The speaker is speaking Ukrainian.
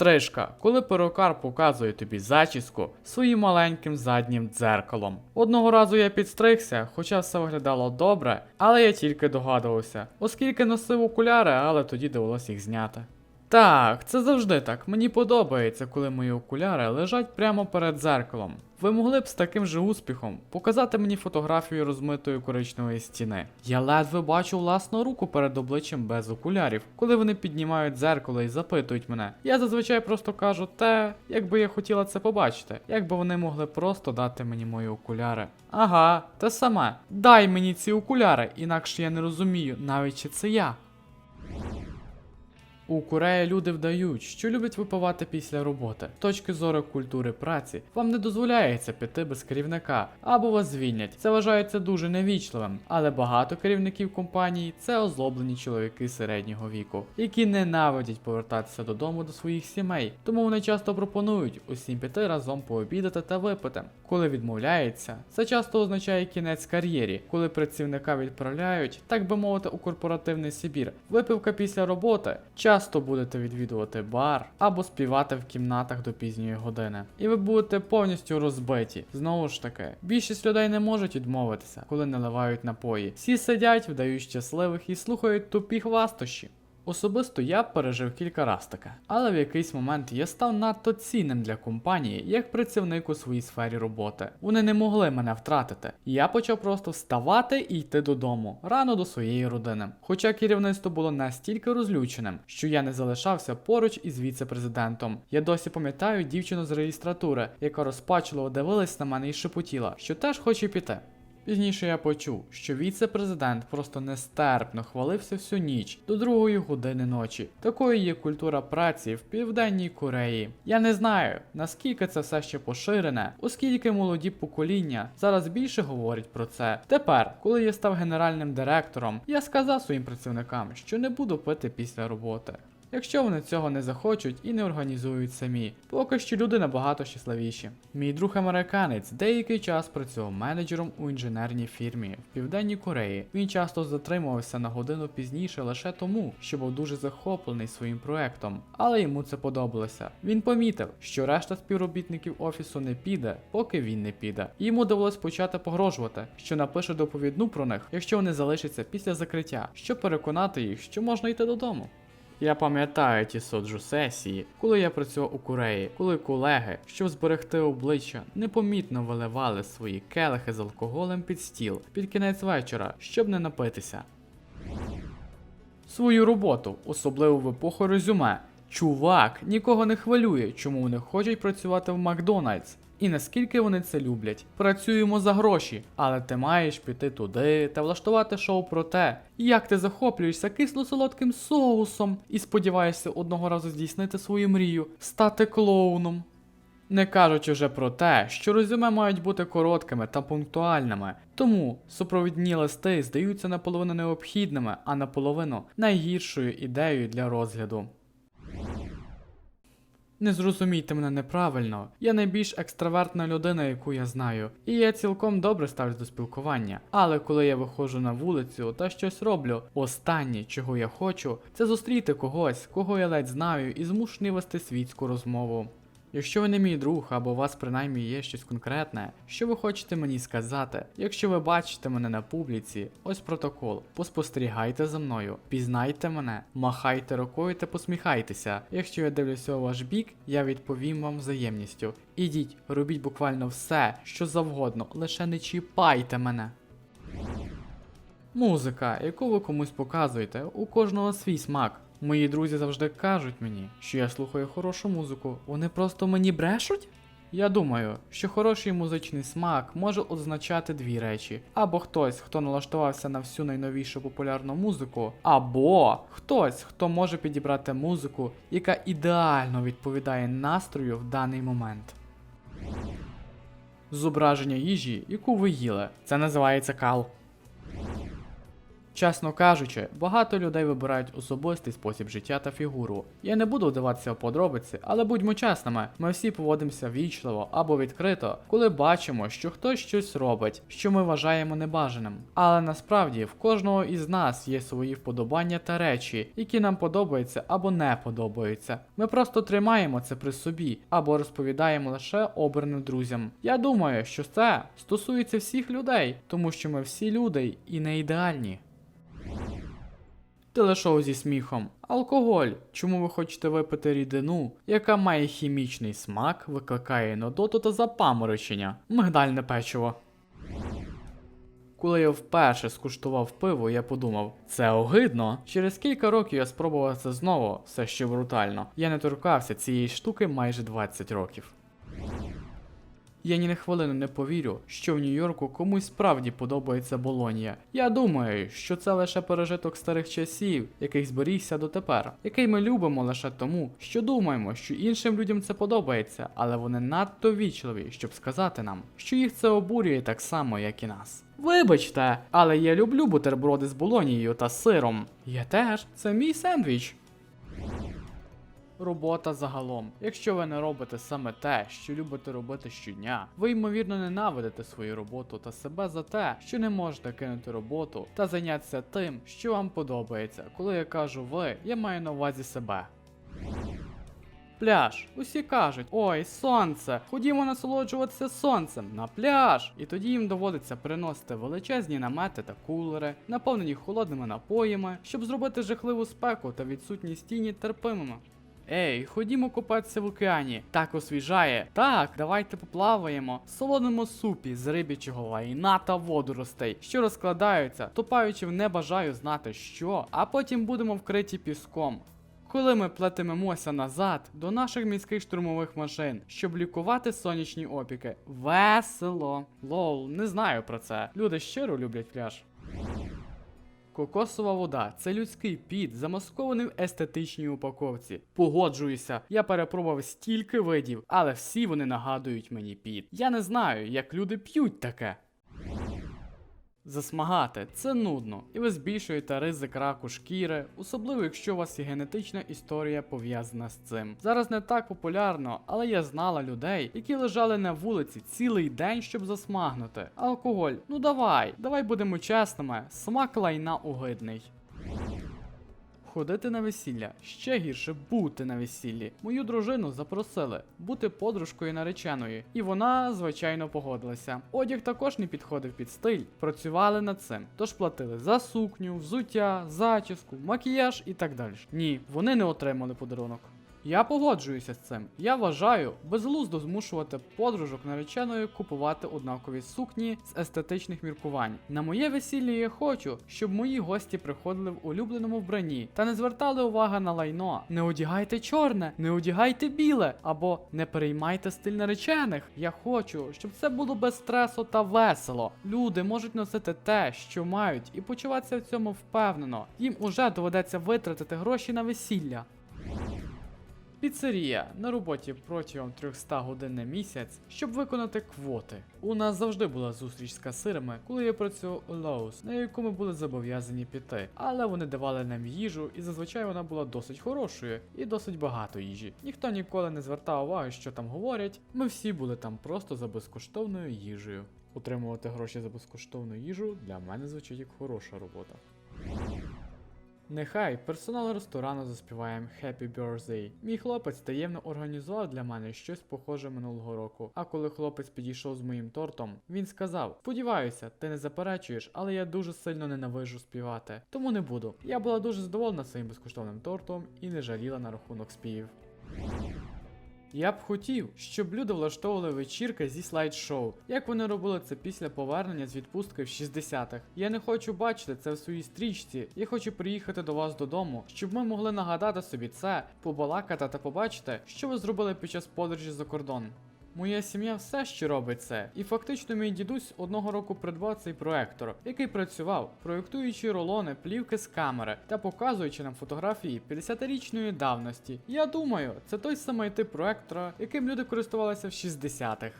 Стрижка, коли перукар показує тобі зачіску своїм маленьким заднім дзеркалом. Одного разу я підстригся, хоча все виглядало добре, але я тільки догадувався, оскільки носив окуляри, але тоді довелося їх зняти. Так, це завжди так. Мені подобається, коли мої окуляри лежать прямо перед дзеркалом. Ви могли б з таким же успіхом показати мені фотографію розмитої коричневої стіни. Я ледве бачу власну руку перед обличчям без окулярів, коли вони піднімають дзеркало і запитують мене. Я зазвичай просто кажу те, як би я хотіла це побачити, якби вони могли просто дати мені мої окуляри. Ага, те саме. Дай мені ці окуляри, інакше я не розумію, навіть чи це я. У Кореї люди вдають, що люблять випивати після роботи. З точки зору культури праці, вам не дозволяється піти без керівника або вас звільнять. Це вважається дуже невічливим, але багато керівників компанії це озлоблені чоловіки середнього віку, які ненавидять повертатися додому до своїх сімей. Тому вони часто пропонують усім піти разом пообідати та випити. Коли відмовляється, це часто означає кінець кар'єрі, коли працівника відправляють, так би мовити, у корпоративний Сибір. Випивка після роботи. Часто будете відвідувати бар або співати в кімнатах до пізньої години. І ви будете повністю розбиті. Знову ж таки, більшість людей не можуть відмовитися, коли наливають напої. Всі сидять, вдають щасливих і слухають тупі хвастощі. Особисто я пережив кілька раз таке, але в якийсь момент я став надто цінним для компанії як працівник у своїй сфері роботи. Вони не могли мене втратити. Я почав просто вставати і йти додому рано до своєї родини. Хоча керівництво було настільки розлюченим, що я не залишався поруч із віце-президентом. Я досі пам'ятаю дівчину з реєстратури, яка розпачливо дивилась на мене і шепотіла, що теж хоче піти. Пізніше я почув, що віце-президент просто нестерпно хвалився всю ніч до другої години ночі. Такою є культура праці в південній Кореї. Я не знаю, наскільки це все ще поширене, оскільки молоді покоління зараз більше говорять про це. Тепер, коли я став генеральним директором, я сказав своїм працівникам, що не буду пити після роботи. Якщо вони цього не захочуть і не організують самі, поки що люди набагато щасливіші. Мій друг американець деякий час працював менеджером у інженерній фірмі в Південній Кореї. Він часто затримувався на годину пізніше лише тому, що був дуже захоплений своїм проектом, але йому це подобалося. Він помітив, що решта співробітників офісу не піде, поки він не піде. Йому довелось почати погрожувати, що напише доповідну про них, якщо вони залишаться після закриття, щоб переконати їх, що можна йти додому. Я пам'ятаю ті соджу сесії, коли я працював у Кореї, коли колеги, щоб зберегти обличчя, непомітно виливали свої келихи з алкоголем під стіл під кінець вечора, щоб не напитися. Свою роботу, особливо в епоху резюме. Чувак нікого не хвилює, чому вони хочуть працювати в Макдональдс. І наскільки вони це люблять. Працюємо за гроші, але ти маєш піти туди та влаштувати шоу про те, як ти захоплюєшся кисло-солодким соусом і сподіваєшся одного разу здійснити свою мрію, стати клоуном. Не кажучи вже про те, що резюме мають бути короткими та пунктуальними, тому супровідні листи здаються наполовину необхідними, а наполовину найгіршою ідеєю для розгляду. Не зрозумійте мене неправильно, я найбільш екстравертна людина, яку я знаю, і я цілком добре ставлюсь до спілкування. Але коли я виходжу на вулицю та щось роблю, останнє, чого я хочу, це зустріти когось, кого я ледь знаю, і змушений вести світську розмову. Якщо ви не мій друг або у вас принаймні є щось конкретне, що ви хочете мені сказати, якщо ви бачите мене на публіці, ось протокол. Поспостерігайте за мною, пізнайте мене, махайте рукою та посміхайтеся. Якщо я дивлюся у ваш бік, я відповім вам взаємністю. Ідіть, робіть буквально все, що завгодно, лише не чіпайте мене. Музика, яку ви комусь показуєте, у кожного свій смак. Мої друзі завжди кажуть мені, що я слухаю хорошу музику. Вони просто мені брешуть? Я думаю, що хороший музичний смак може означати дві речі: або хтось, хто налаштувався на всю найновішу популярну музику, або хтось, хто може підібрати музику, яка ідеально відповідає настрою в даний момент. Зображення їжі, яку ви їли. Це називається кал. Чесно кажучи, багато людей вибирають особистий спосіб життя та фігуру. Я не буду вдаватися в подробиці, але будьмо чесними, ми всі поводимося вічливо або відкрито, коли бачимо, що хтось щось робить, що ми вважаємо небажаним. Але насправді в кожного із нас є свої вподобання та речі, які нам подобаються або не подобаються. Ми просто тримаємо це при собі або розповідаємо лише обраним друзям. Я думаю, що це стосується всіх людей, тому що ми всі люди і не ідеальні. Телешоу зі сміхом. Алкоголь. Чому ви хочете випити рідину, яка має хімічний смак, викликає нудоту та запаморочення? Мигдальне печиво. Коли я вперше скуштував пиво, я подумав, це огидно. Через кілька років я спробував це знову, все ще брутально. Я не торкався цієї штуки майже 20 років. Я ні на хвилину не повірю, що в Нью-Йорку комусь справді подобається Болонія. Я думаю, що це лише пережиток старих часів, який зберігся дотепер, який ми любимо лише тому, що думаємо, що іншим людям це подобається, але вони надто вічливі, щоб сказати нам, що їх це обурює так само, як і нас. Вибачте, але я люблю бутерброди з болонією та сиром. Я теж, це мій сендвіч. Робота загалом. Якщо ви не робите саме те, що любите робити щодня, ви ймовірно ненавидите свою роботу та себе за те, що не можете кинути роботу та зайнятися тим, що вам подобається. Коли я кажу ви, я маю на увазі себе. Пляж. Усі кажуть: ой, сонце, ходімо насолоджуватися сонцем на пляж. І тоді їм доводиться приносити величезні намети та кулери, наповнені холодними напоями, щоб зробити жахливу спеку та відсутність тіні терпимими. Ей, ходімо купатися в океані. Так освіжає. Так, давайте поплаваємо в солоному супі з рибячого лайна та водоростей, що розкладаються, топаючи в не бажаю знати що, а потім будемо вкриті піском. Коли ми плетимемося назад до наших міських штурмових машин, щоб лікувати сонячні опіки. Весело. Лол, не знаю про це. Люди щиро люблять пляж. Кокосова вода це людський піт, замаскований в естетичній упаковці. Погоджуюся, я перепробував стільки видів, але всі вони нагадують мені піт. Я не знаю, як люди п'ють таке. Засмагати це нудно, і ви збільшуєте ризик раку шкіри, особливо якщо у вас є генетична історія пов'язана з цим. Зараз не так популярно, але я знала людей, які лежали на вулиці цілий день, щоб засмагнути. Алкоголь, ну давай, давай будемо чесними, смак лайна огидний. Ходити на весілля ще гірше бути на весіллі. Мою дружину запросили бути подружкою нареченої, і вона, звичайно, погодилася. Одяг також не підходив під стиль, працювали над цим, тож платили за сукню, взуття, зачіску, макіяж і так далі. Ні, вони не отримали подарунок. Я погоджуюся з цим. Я вважаю безглуздо змушувати подружок нареченої купувати однакові сукні з естетичних міркувань. На моє весілля я хочу, щоб мої гості приходили в улюбленому вбранні та не звертали уваги на лайно. Не одягайте чорне, не одягайте біле або не переймайте стиль наречених. Я хочу, щоб це було без стресу та весело. Люди можуть носити те, що мають, і почуватися в цьому впевнено. Їм уже доведеться витратити гроші на весілля. Піцерія на роботі протягом 300 годин на місяць, щоб виконати квоти. У нас завжди була зустріч з касирами, коли я працював у Lowe's, на яку ми були зобов'язані піти. Але вони давали нам їжу, і зазвичай вона була досить хорошою і досить багато їжі. Ніхто ніколи не звертав уваги, що там говорять. Ми всі були там просто за безкоштовною їжею. Отримувати гроші за безкоштовну їжу для мене звучить як хороша робота. Нехай персонал ресторану заспіває Happy Birthday. Мій хлопець таємно організував для мене щось похоже минулого року. А коли хлопець підійшов з моїм тортом, він сказав: Сподіваюся, ти не заперечуєш, але я дуже сильно ненавижу співати. Тому не буду. Я була дуже задоволена своїм безкоштовним тортом і не жаліла на рахунок співів. Я б хотів, щоб люди влаштовували вечірки зі слайд-шоу, як вони робили це після повернення з відпустки в 60-х. Я не хочу бачити це в своїй стрічці. Я хочу приїхати до вас додому, щоб ми могли нагадати собі це, побалакати та побачити, що ви зробили під час подорожі за кордон. Моя сім'я все ще робить це, і фактично мій дідусь одного року придбав цей проектор, який працював, проєктуючи рулони плівки з камери та показуючи нам фотографії 50-річної давності. Я думаю, це той самий тип проектора, яким люди користувалися в 60-х.